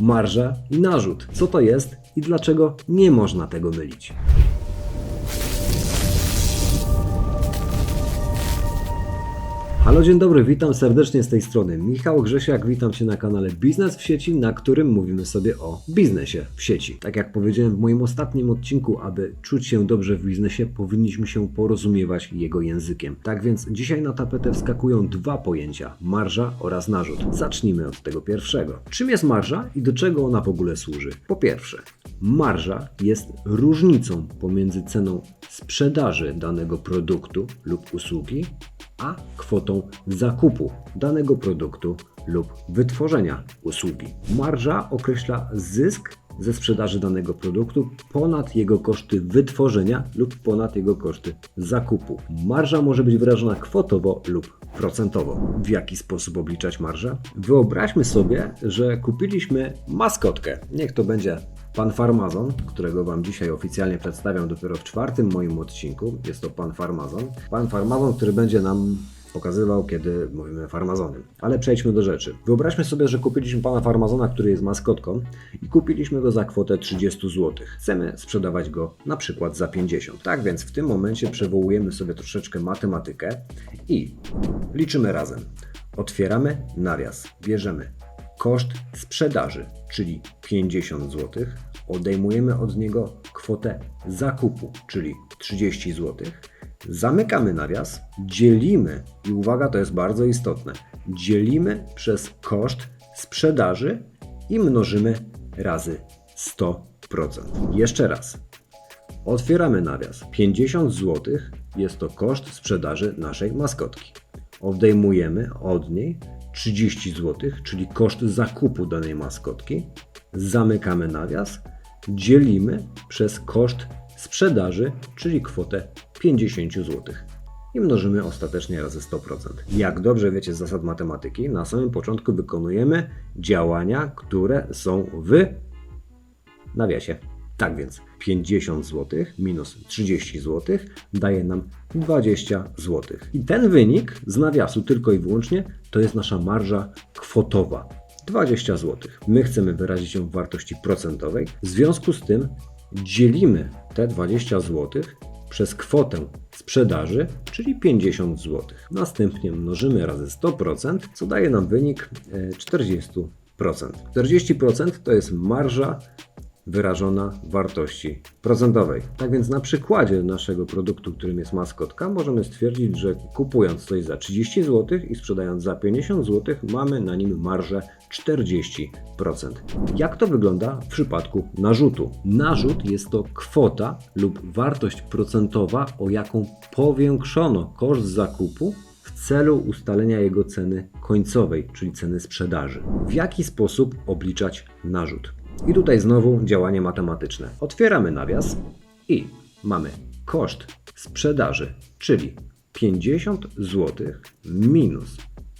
Marża i narzut. Co to jest i dlaczego nie można tego mylić? Halo, dzień dobry, witam serdecznie z tej strony. Michał Grzesiak, witam Cię na kanale Biznes w sieci, na którym mówimy sobie o biznesie w sieci. Tak jak powiedziałem w moim ostatnim odcinku, aby czuć się dobrze w biznesie, powinniśmy się porozumiewać jego językiem. Tak więc dzisiaj na tapetę wskakują dwa pojęcia: marża oraz narzut. Zacznijmy od tego pierwszego. Czym jest marża i do czego ona w ogóle służy? Po pierwsze, marża jest różnicą pomiędzy ceną sprzedaży danego produktu lub usługi a kwotą zakupu danego produktu lub wytworzenia usługi. Marża określa zysk ze sprzedaży danego produktu ponad jego koszty wytworzenia lub ponad jego koszty zakupu. Marża może być wyrażona kwotowo lub procentowo. W jaki sposób obliczać marżę? Wyobraźmy sobie, że kupiliśmy maskotkę. Niech to będzie Pan Farmazon, którego Wam dzisiaj oficjalnie przedstawiam dopiero w czwartym moim odcinku. Jest to Pan Farmazon. Pan Farmazon, który będzie nam pokazywał, kiedy mówimy farmazonem. Ale przejdźmy do rzeczy. Wyobraźmy sobie, że kupiliśmy pana farmazona, który jest maskotką i kupiliśmy go za kwotę 30 zł. Chcemy sprzedawać go na przykład za 50. Tak więc w tym momencie przywołujemy sobie troszeczkę matematykę i liczymy razem. Otwieramy nawias, bierzemy koszt sprzedaży, czyli 50 zł, odejmujemy od niego kwotę zakupu, czyli 30 zł, zamykamy nawias, dzielimy, i uwaga, to jest bardzo istotne, dzielimy przez koszt sprzedaży i mnożymy razy 100%. Jeszcze raz. Otwieramy nawias. 50 zł jest to koszt sprzedaży naszej maskotki. Odejmujemy od niej 30 zł, czyli koszt zakupu danej maskotki. Zamykamy nawias, dzielimy przez koszt sprzedaży, czyli kwotę 50 zł. I mnożymy ostatecznie razy 100%. Jak dobrze wiecie z zasad matematyki, na samym początku wykonujemy działania, które są w nawiasie. Tak więc 50 zł minus 30 zł daje nam 20 zł. I ten wynik z nawiasu tylko i wyłącznie to jest nasza marża kwotowa. 20 zł. My chcemy wyrazić ją w wartości procentowej. W związku z tym dzielimy te 20 zł przez kwotę sprzedaży, czyli 50 zł. Następnie mnożymy razy 100%, co daje nam wynik e, 40%. 40% to jest marża wyrażona wartości procentowej. Tak więc na przykładzie naszego produktu, którym jest maskotka, możemy stwierdzić, że kupując coś za 30 zł i sprzedając za 50 zł, mamy na nim marżę 40%. Jak to wygląda w przypadku narzutu? Narzut jest to kwota lub wartość procentowa, o jaką powiększono koszt zakupu w celu ustalenia jego ceny końcowej, czyli ceny sprzedaży. W jaki sposób obliczać narzut? I tutaj znowu działanie matematyczne. Otwieramy nawias i mamy koszt sprzedaży, czyli 50 zł minus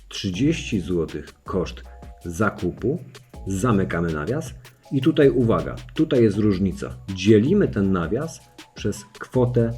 30 zł koszt zakupu. Zamykamy nawias i tutaj uwaga, tutaj jest różnica. Dzielimy ten nawias przez kwotę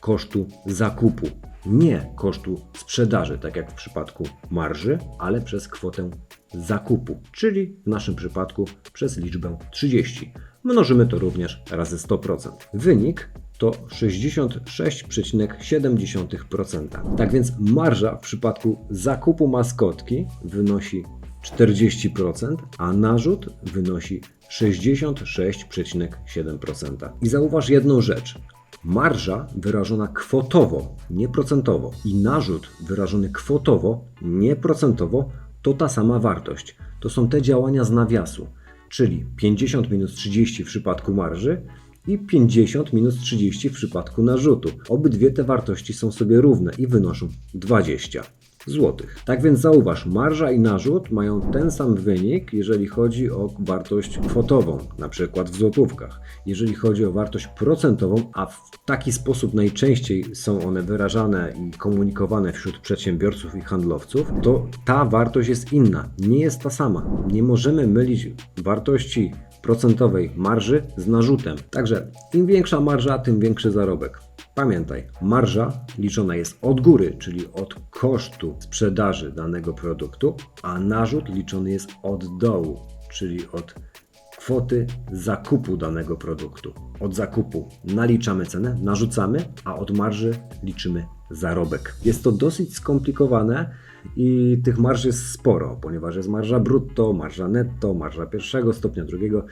kosztu zakupu. Nie kosztu sprzedaży, tak jak w przypadku marży, ale przez kwotę zakupu, czyli w naszym przypadku przez liczbę 30. Mnożymy to również razy 100%. Wynik to 66,7%. Tak więc marża w przypadku zakupu maskotki wynosi 40%, a narzut wynosi 66,7%. I zauważ jedną rzecz. Marża wyrażona kwotowo, nie procentowo i narzut wyrażony kwotowo, nie procentowo to ta sama wartość. To są te działania z nawiasu, czyli 50 minus 30 w przypadku marży i 50 minus 30 w przypadku narzutu. Obydwie te wartości są sobie równe i wynoszą 20 złotych. Tak więc zauważ, marża i narzut mają ten sam wynik, jeżeli chodzi o wartość kwotową, na przykład w złotówkach. Jeżeli chodzi o wartość procentową, a w taki sposób najczęściej są one wyrażane i komunikowane wśród przedsiębiorców i handlowców, to ta wartość jest inna, nie jest ta sama. Nie możemy mylić wartości procentowej marży z narzutem. Także im większa marża, tym większy zarobek. Pamiętaj, marża liczona jest od góry, czyli od kosztu sprzedaży danego produktu, a narzut liczony jest od dołu, czyli od kwoty zakupu danego produktu. Od zakupu naliczamy cenę, narzucamy, a od marży liczymy zarobek. Jest to dosyć skomplikowane i tych marż jest sporo, ponieważ jest marża brutto, marża netto, marża pierwszego stopnia, drugiego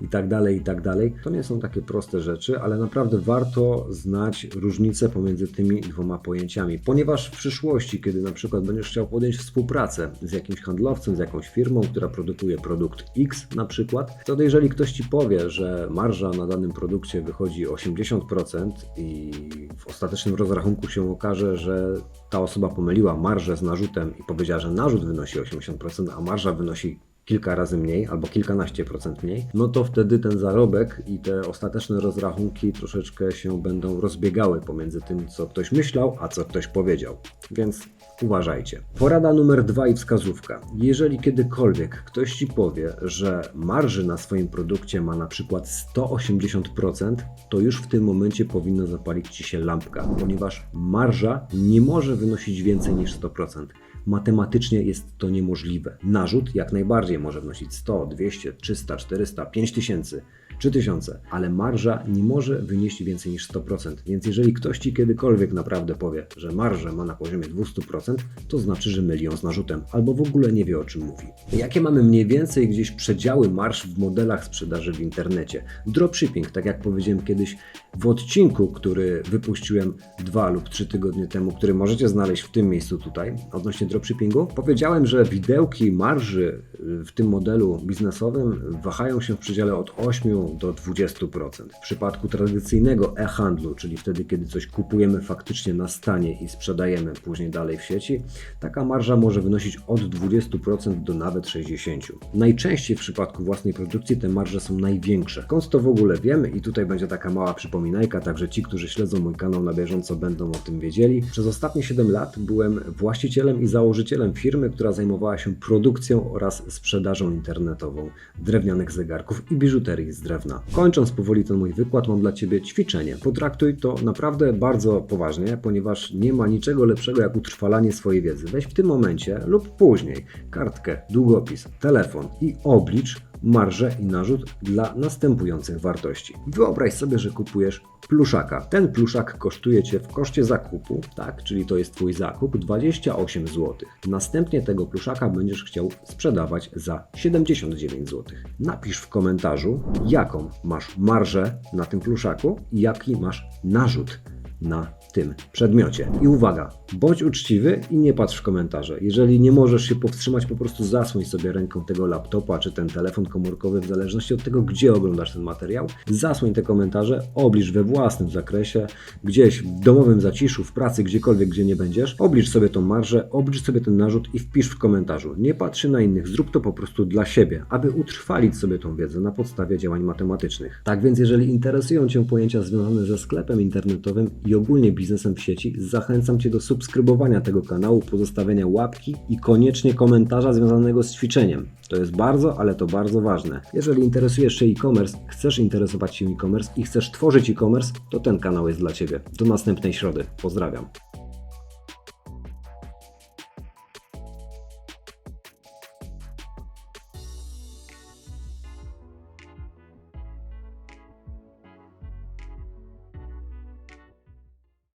i tak dalej, i tak dalej. To nie są takie proste rzeczy, ale naprawdę warto znać różnicę pomiędzy tymi dwoma pojęciami, ponieważ w przyszłości, kiedy na przykład będziesz chciał podjąć współpracę z jakimś handlowcem, z jakąś firmą, która produkuje produkt X na przykład, to jeżeli ktoś Ci powie, że marża na danym produkcie wychodzi 80% i w ostatecznym rozrachunku się okaże, że ta osoba pomyliła marżę z narzutem i powiedziała, że narzut wynosi 80%, a marża wynosi kilka razy mniej albo kilkanaście procent mniej, no to wtedy ten zarobek i te ostateczne rozrachunki troszeczkę się będą rozbiegały pomiędzy tym, co ktoś myślał, a co ktoś powiedział. Więc uważajcie. Porada numer dwa i wskazówka. Jeżeli kiedykolwiek ktoś Ci powie, że marży na swoim produkcie ma na przykład 180%, to już w tym momencie powinno zapalić Ci się lampka, ponieważ marża nie może wynosić więcej niż 100%. Matematycznie jest to niemożliwe. Narzut jak najbardziej może wnosić 100, 200, 300, 400, 5000, 3000, ale marża nie może wynieść więcej niż 100%. Więc jeżeli ktoś Ci kiedykolwiek naprawdę powie, że marżę ma na poziomie 200%, to znaczy, że myli ją z narzutem albo w ogóle nie wie o czym mówi. Jakie mamy mniej więcej gdzieś przedziały marsz w modelach sprzedaży w internecie? Dropshipping, tak jak powiedziałem kiedyś w odcinku, który wypuściłem dwa lub trzy tygodnie temu, który możecie znaleźć w tym miejscu tutaj, odnośnie dropshippingu, powiedziałem, że widełki marży w tym modelu biznesowym wahają się w przedziale od 8 do 20%. W przypadku tradycyjnego e-handlu, czyli wtedy, kiedy coś kupujemy faktycznie na stanie i sprzedajemy później dalej w sieci, taka marża może wynosić od 20% do nawet 60%. Najczęściej w przypadku własnej produkcji te marże są największe. Skąd to w ogóle wiemy? I tutaj będzie taka mała przypominajka, także ci, którzy śledzą mój kanał na bieżąco będą o tym wiedzieli. Przez ostatnie 7 lat byłem właścicielem i założycielem firmy, która zajmowała się produkcją oraz sprzedażą internetową drewnianych zegarków i biżuterii z drewna. Kończąc powoli ten mój wykład, mam dla Ciebie ćwiczenie. Potraktuj to naprawdę bardzo poważnie, ponieważ nie ma niczego lepszego jak utrwalanie swojej wiedzy. Weź w tym momencie lub później kartkę, długopis, telefon i oblicz marżę i narzut dla następujących wartości. Wyobraź sobie, że kupujesz pluszaka. Ten pluszak kosztuje Cię w koszcie zakupu, tak, czyli to jest Twój zakup, 28 zł. Następnie tego pluszaka będziesz chciał sprzedawać za 79 zł. Napisz w komentarzu, jaką masz marżę na tym pluszaku i jaki masz narzut na tym przedmiocie. I uwaga, bądź uczciwy i nie patrz w komentarze. Jeżeli nie możesz się powstrzymać, po prostu zasłoń sobie ręką tego laptopa czy ten telefon komórkowy, w zależności od tego, gdzie oglądasz ten materiał. Zasłoń te komentarze, oblicz we własnym zakresie, gdzieś w domowym zaciszu, w pracy, gdziekolwiek, gdzie nie będziesz. Oblicz sobie tą marżę, oblicz sobie ten narzut i wpisz w komentarzu. Nie patrz na innych, zrób to po prostu dla siebie, aby utrwalić sobie tą wiedzę na podstawie działań matematycznych. Tak więc, jeżeli interesują Cię pojęcia związane ze sklepem internetowym ogólnie biznesem w sieci, zachęcam Cię do subskrybowania tego kanału, pozostawienia łapki i koniecznie komentarza związanego z ćwiczeniem. To jest bardzo, ale to bardzo ważne. Jeżeli interesujesz się e-commerce, chcesz interesować się e-commerce i chcesz tworzyć e-commerce, to ten kanał jest dla Ciebie. Do następnej środy. Pozdrawiam.